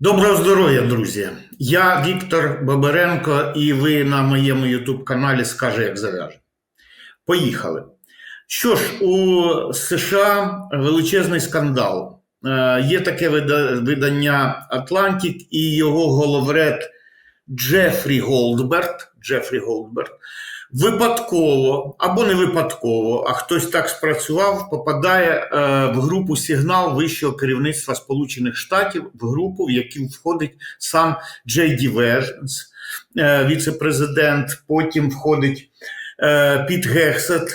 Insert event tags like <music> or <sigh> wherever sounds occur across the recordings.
Доброго здоров'я, друзі! Я Віктор Бабаренко, і ви на моєму YouTube каналі Скаже, як зав'яже. Поїхали. Що ж, у США величезний скандал. Е, Є таке видання Атлантик і його головред Джефрі Голдберт. Джефрі Голдберт випадково або не випадково, а хтось так спрацював, попадає е, в групу сигнал вищого керівництва Сполучених Штатів, в групу, в яку входить сам Джей Ді Венс, е, віце-президент. Потім входить е, Піт Гексет,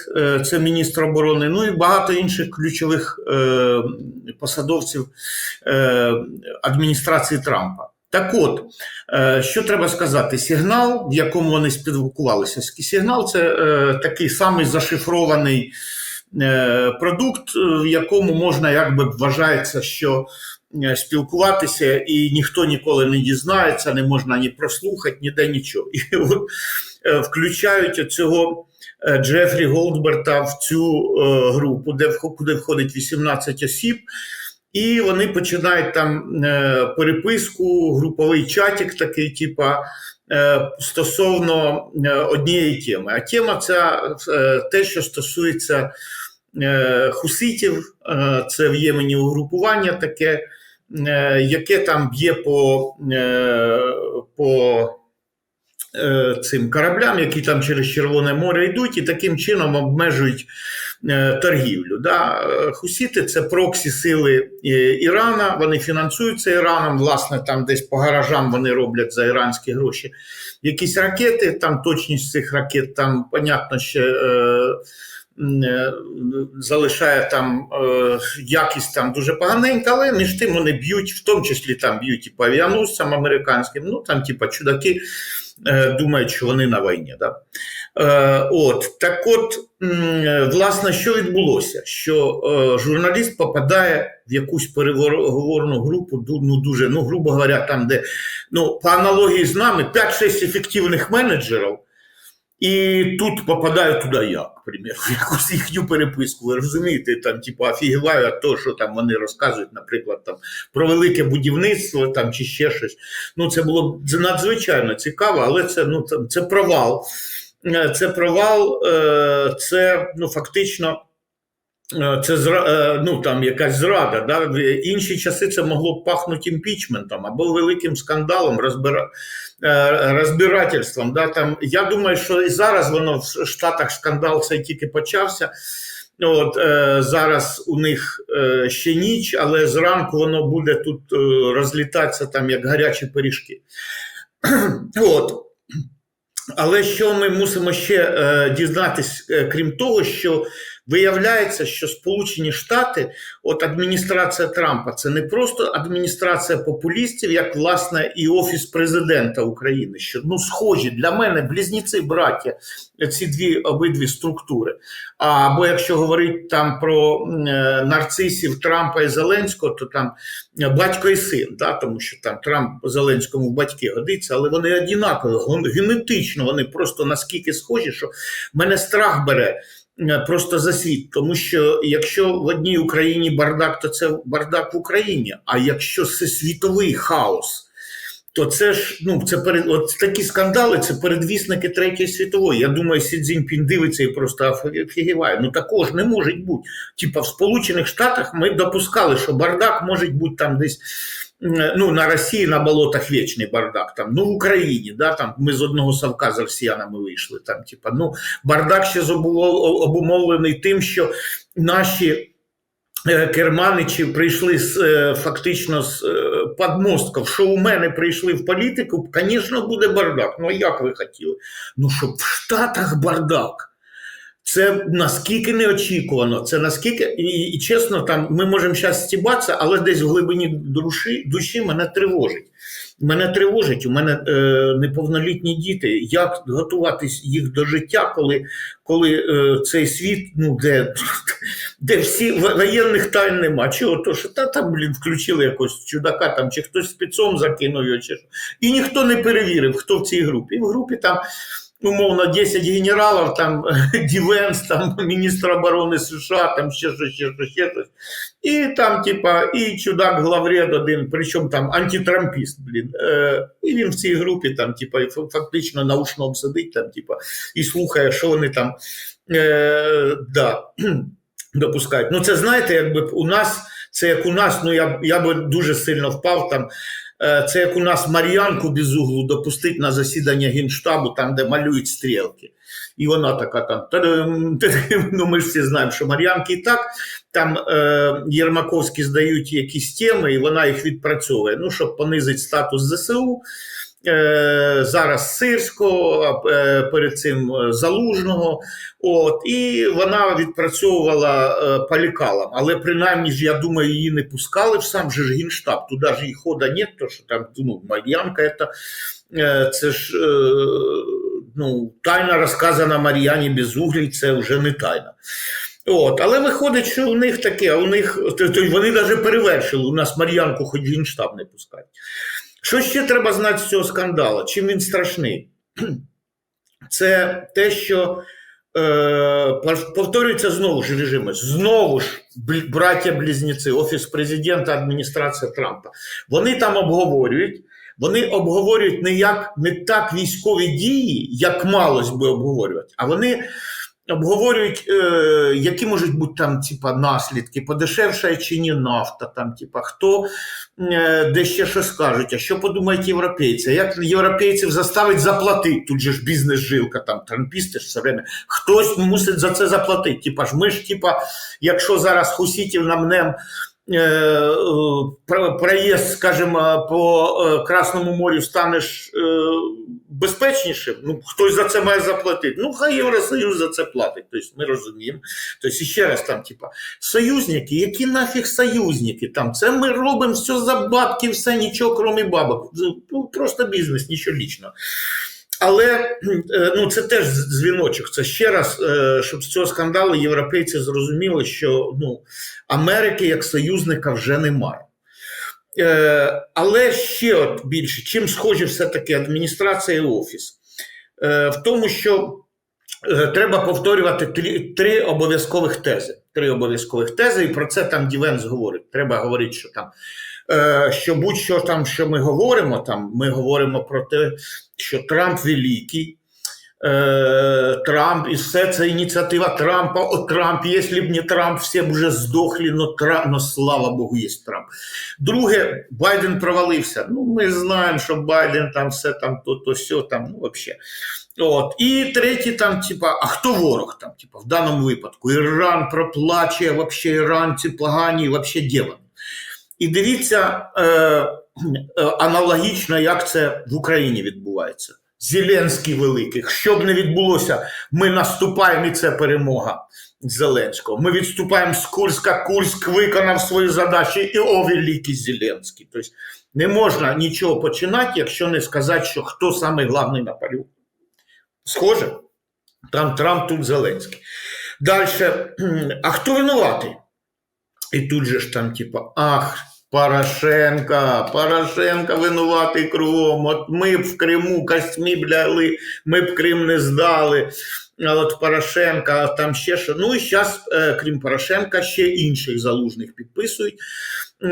це міністр оборони, ну і багато інших ключових посадовців адміністрації Трампа. Так от, е, що треба сказати? Сигнал, в якому вони спілкувалися, сигнал це е, такий самий зашифрований е, продукт, в якому можна якби вважається, що спілкуватися і ніхто ніколи не дізнається, не можна ні прослухати, ніде нічого. І от включають цього Джефрі Голдберта в цю групу, де куди входить 18 осіб. І вони починають там е, переписку, груповий чатик такий, типа е, стосовно е, однієї теми. А тема ця е, те, що стосується хуситів, це в Ємені угрупування таке, яке там б'є по, по цим кораблям, які там через Червоне море йдуть, і таким чином обмежують е, торгівлю. Да? Е, Хусіти це проксі сили е, Ірана, вони фінансуються Іраном, власне, там десь по гаражам вони роблять за іранські гроші якісь ракети, там точність цих ракет, там, понятно, ще. Е, е, Залишає там е, якість там дуже поганенька, але між тим вони б'ють, в тому числі там б'ють і по авіаносцям американським, ну там, типа, чудаки е, думають, що вони на війні. Да? Е, от, так от, е, власне, що відбулося? Що е, журналіст попадає в якусь переговорну групу, ну, дуже, ну, грубо говоря, там, де, ну, по аналогії з нами, 5-6 ефективних менеджерів, і тут попадаю туди я, к <laughs> якусь їхню переписку. Ви розумієте, там, типу, афігіваю, від того, що там вони розказують, наприклад, там, про велике будівництво там, чи ще щось. Ну, це було надзвичайно цікаво, але це, ну, це, це провал. Е, Це провал, е, це ну, фактично. Е, Це е, ну, там якась зрада. Да? В інші часи це могло б пахнути імпічментом або великим скандалом, е, розбирательством. Да? Там, я думаю, що і зараз воно в Штатах скандал цей тільки почався. От, е, зараз у них е, ще ніч, але зранку воно буде тут е, розлітатися там як гарячі пиріжки. <clears throat> От. Але що ми мусимо ще е, дізнатись, е, крім того, що виявляється, що Сполучені Штати, от адміністрація Трампа, це не просто адміністрація популістів, як власне і офіс президента України. Що ну схожі для мене близніці браття ці дві обидві структури. Або якщо говорити там про е, нарцисів Трампа і Зеленського, то там батько і син, да, тому що там Трамп Зеленському в батьки годиться, але вони однакові, генетично вони просто наскільки схожі, що мене страх бере. Е, Просто за світ, тому що якщо в одній Україні бардак, то це бардак в Україні. А якщо це світовий хаос, то це ж ну це перед от такі скандали, це передвісники третьої світової. Я думаю, Сі Цзіньпін дивиться і просто офігіває. Ну також не може бути. Типа в Сполучених Штатах ми допускали, що бардак може бути там десь. Ну, на Росії на болотах вічний бардак. Там, ну, в Україні, да, там, ми з одного совка з росіянами вийшли. Там, типа, ну, бардак ще обумовлений тим, що наші е, керманичі прийшли з, е, фактично з е, подмостків, що у мене прийшли в політику, звісно, буде бардак. Ну, як ви хотіли? Ну, щоб в Штатах бардак. Це наскільки неочікувано, це наскільки, і, і чесно, там ми можемо зараз стібатися, але десь в глибині душі, душі мене тривожить. Мене тривожить, у мене е, неповнолітні діти. Як готуватись їх до життя, коли, коли е, цей світ, ну де, <laughs> де всі воєнних тайн нема. Чого? То що та там, блін, включили якогось чудака, там, чи хтось спецом закинув чи що. І ніхто не перевірив, хто в цій групі. І в групі там умовно 10 генералів, там <laughs> Дівенс, там міністр оборони США, там ще щось, ще щось, ще щось. І там, типа, і чудак главред один, причому там антитрампіст, блін. Е, і він в цій групі там, типа, фактично наушно сидить там, типа, і слухає, що вони там е, да, <clears throat> допускають. Ну, це знаєте, якби у нас, це як у нас, ну я, я би дуже сильно впав там. Е, це як у нас Мар'янку без углу допустить на засідання Генштабу, там, де малюють стрілки. І вона така там. <laughs> Ну, ми ж всі знаємо, що Мар'янки і так там е, Єрмаковські здають якісь теми, і вона їх відпрацьовує. Ну, щоб понизити статус ЗСУ. Е, зараз Сирського, е, перед цим е, Залужного. От, І вона відпрацьовувала полікалом. Але принаймні ж, я думаю, її не пускали в сам же ж генштаб. Туди ж її хода нет, то що там ну, Мар'янка, це, це ж ну, тайна розказана Мар'яні Безуглій, це вже не тайна. От, але виходить, що у них таке, у них то вони навіть перевершили. У нас Мар'янку хоч генштаб не пускають. Що ще треба знати з цього скандалу? Чим він страшний? <clears throat> Це те, що е, повторюється знову ж режими, знову ж браття-близнюці, Офіс президента, адміністрація Трампа. Вони там обговорюють. Вони обговорюють не як не так військові дії, як малось би обговорювати, а вони обговорюють, е, які можуть бути там типа, наслідки, подешевшає чи ні нафта, там, типа, хто е, де ще що скажуть, а що подумають європейці? Як європейців заставить заплатити? Тут же ж бізнес-жилка, там трампісти ж все время. Хтось мусить за це заплатити. Типа ж ми ж, типа, якщо зараз хусітів намнем. Е, проїзд, скажімо, по е, Красному морю станеш е, безпечнішим, ну хтось за це має заплатити. Ну, хай Євросоюз за це платить. Тобто ми розуміємо. Тобто, ще раз там, типа, союзники, які нафіг союзники? Там це ми робимо все за бабки, все нічого, крім бабок. Просто бізнес, нічого лічного. Але ну, це теж дзвіночок. Це ще раз, щоб з цього скандалу європейці зрозуміли, що ну, Америки як союзника вже немає. Е, але ще от більше, чим схожі все-таки адміністрація і офіс, е, в тому, що е, треба повторювати три, три обов'язкових тези. Три обов'язкових тези, і про це там Дівенс говорить. Треба говорити, що там. Що будь-що там, що ми говоримо, там ми говоримо про те, що Трамп великий, Э, Трамп, і все це ініціатива Трампа. О Трамп, якщо б не Трамп, всі б вже здохли, но Трамп, но слава Богу, є Трамп. Друге, Байден провалився. Ну, ми знаємо, що Байден там все там, то, то все там, ну взагалі. От. І третє, там, типа, а хто ворог там, типа, в даному випадку? Іран проплачує, вообще іранці погані, вообще ділані. І дивіться е, е, аналогічно, як це в Україні відбувається. Зеленський великий. Що б не відбулося, ми наступаємо, і це перемога Зеленського. Ми відступаємо з Курська, Курськ виконав свої задачі, і о, великий Зеленський. Тобто не можна нічого починати, якщо не сказати, що хто самий главний на полю. Схоже, там Трамп, тут Зеленський. Далі, <clears throat> а хто винуватий? І тут же ж там, типа, ах. Порошенка, Порошенка винуватий кругом. От ми б в Криму костьми бляли, ми б Крим не здали. А от Порошенка, там ще що. Ну і зараз, е, крім Порошенка, ще інших залужних підписують. Е,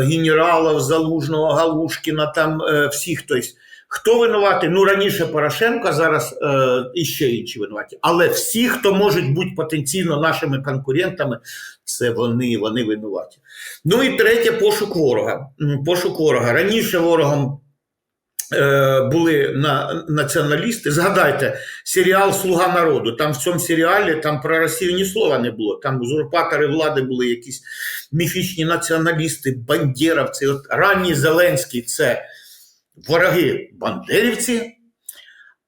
генералів Залужного, Галушкіна, там е, всіх. Тобто, Хто винуватий? Ну раніше Порошенко, зараз е, і ще інші винуваті. Але всі, хто можуть бути потенційно нашими конкурентами, це вони, вони винуваті. Ну і третє пошук ворога. Пошук ворога. Раніше ворогом е, були на, націоналісти. Згадайте, серіал Слуга народу. Там в цьому серіалі там про Росію ні слова не було. Там узурпатори влади були якісь міфічні націоналісти, бандєровці. От ранній Зеленський це вороги бандерівці.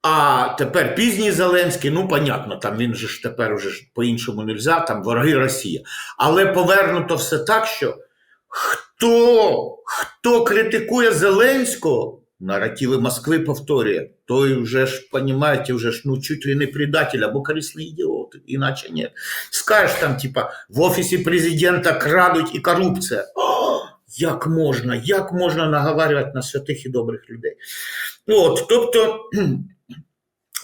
А тепер пізній Зеленський, ну, понятно, там він же ж тепер уже ж по-іншому не можна, там вороги Росія. Але повернуто все так, що хто хто критикує Зеленського, наративи Москви повторює, той вже ж, розумієте, вже ж ну, чуть ли не предатель або корисний ідіот, іначе ні. Скажеш там, типа, в Офісі президента крадуть і корупція. О, як можна, як можна наговарювати на святих і добрих людей? От, Тобто.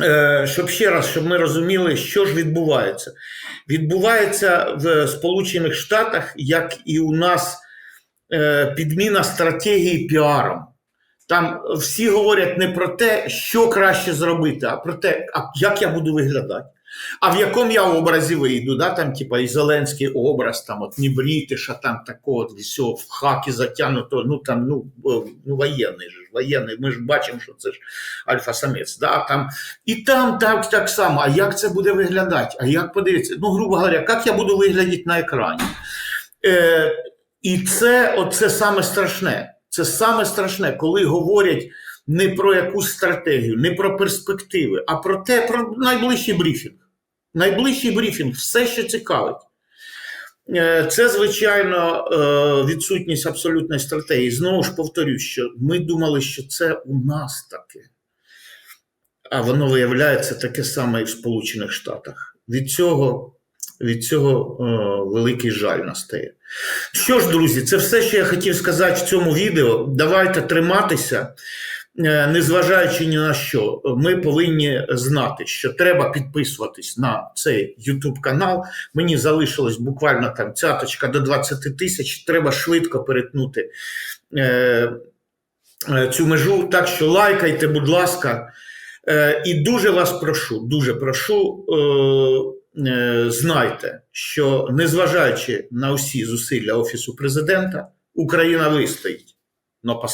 Е, щоб ще раз, щоб ми розуміли, що ж відбувається. Відбувається в Сполучених Штатах, як і у нас е, підміна стратегії піаром. Там всі говорять не про те, що краще зробити, а про те, як я буду виглядати. А в якому я образі вийду, да? там, типа, і Зеленський образ, там, от не брітиша, там такого, всього в хакі затягнуто, ну там, ну, е, ну воєнний ж, воєнний, ми ж бачимо, що це ж альфа-самець. Да? Там, і там так, так само. А як це буде виглядати? А як подивитися? Ну, грубо говоря, як я буду виглядати на екрані? Е, і це, оце саме страшне. Це саме страшне, коли говорять не про якусь стратегію, не про перспективи, а про те, про найближчий брифінг. Найближчий брифінг, все, що цікавить. Е, Це, звичайно, е, відсутність абсолютної стратегії. Знову ж повторюю, що ми думали, що це у нас таке. А воно виявляється таке саме і в Сполучених Штатах. Від цього, від цього е, великий жаль настає. Що ж, друзі, це все, що я хотів сказати в цьому відео. Давайте триматися, незважаючи ні на що. Ми повинні знати, що треба підписуватись на цей YouTube канал. Мені залишилось буквально там цяточка до 20 тисяч. Треба швидко перетнути е, е, цю межу. Так що лайкайте, будь ласка. Е, І дуже вас прошу, дуже прошу. Е, е, знайте, що незважаючи на усі зусилля Офісу президента, Україна вистоїть. Но